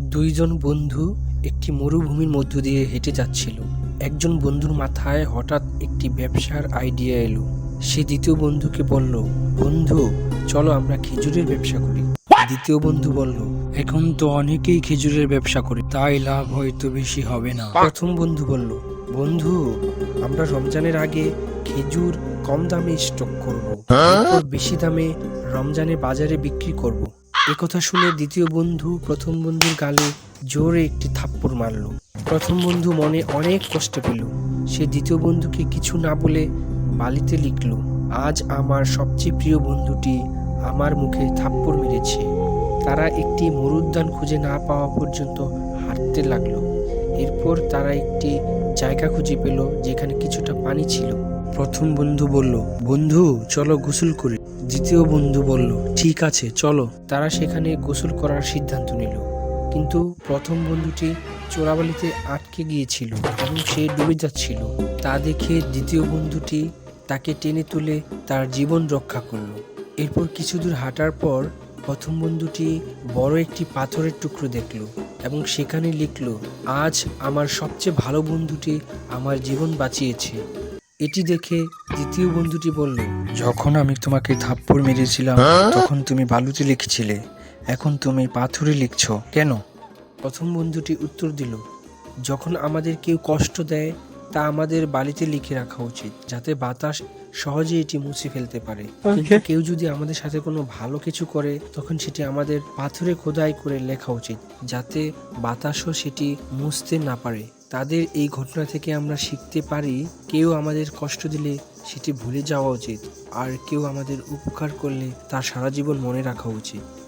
দুইজন বন্ধু একটি মরুভূমির মধ্য দিয়ে হেঁটে যাচ্ছিল। একজন বন্ধুর মাথায় হঠাৎ একটি ব্যবসার আইডিয়া এলো। সে দ্বিতীয় বন্ধুকে বলল বন্ধু চলো আমরা খেজুরের ব্যবসা করি। দ্বিতীয় বন্ধু বলল এখন তো অনেকেই খেজুরের ব্যবসা করে তাই লাভ হয়তো বেশি হবে না। প্রথম বন্ধু বলল বন্ধু আমরা রমজানের আগে খেজুর কম দামে স্টক করব। বেশি দামে রমজানের বাজারে বিক্রি করব। একথা শুনে দ্বিতীয় বন্ধু প্রথম বন্ধুর গালে জোরে একটি থাপ্পড় মারল। প্রথম বন্ধু মনে অনেক কষ্ট পেল। সে দ্বিতীয় বন্ধুকে কিছু না বলে বালিতে লিখল, আজ আমার সবচেয়ে প্রিয় বন্ধুটি আমার মুখে থাপ্পড় মেরেছে। তারা একটি মরুদ্যান খুঁজে না পাওয়া পর্যন্ত হাঁটতে লাগল। এরপর তারা একটি জায়গা খুঁজে পেল, যেখানে কিছুটা পানি ছিল। প্রথম বন্ধু বলল, বন্ধু, চলো গোসল করি। দ্বিতীয় বন্ধু বলল, ঠিক আছে, চলো। তারা সেখানে গোসল করার সিদ্ধান্ত নিল। কিন্তু প্রথম বন্ধুটি চোরাবালিতে আটকে গিয়েছিল এবং সে ডুবে যাচ্ছিল। তা দেখে দ্বিতীয় বন্ধুটি তাকে টেনে তুলে তার জীবন রক্ষা করল। এরপর কিছু দূর হাঁটার পর প্রথম বন্ধুটি বড় একটি পাথরের টুকরো দেখল এবং সেখানে লিখলো, আজ আমার সবচেয়ে ভালো বন্ধুটি আমার জীবন বাঁচিয়েছে। এটি দেখে দ্বিতীয় বন্ধুটি বলল যখন আমি তোমাকে থাপ্পড় মেরেছিলাম তখন তুমি বালুতে লিখছিলে। এখন তুমি পাথরে লিখছো। কেন? প্রথম বন্ধুটি উত্তর দিল যখন আমাদের কেউ কষ্ট দেয় তা আমাদের বালিতে লিখে রাখা উচিত যাতে বাতাস সহজে এটি মুছে ফেলতে পারে। কিন্তু কেউ যদি আমাদের সাথে কোনো ভালো কিছু করে তখন সেটি আমাদের পাথরে খোদাই করে লেখা উচিত যাতে বাতাসও সেটি মুছতে না পারে। তাদের এই ঘটনা থেকে আমরা শিখতে পারি, কেউ আমাদের কষ্ট দিলে সেটি ভুলে যাওয়া উচিত, আর কেউ আমাদের উপকার করলে তা সারা জীবন মনে রাখা উচিত।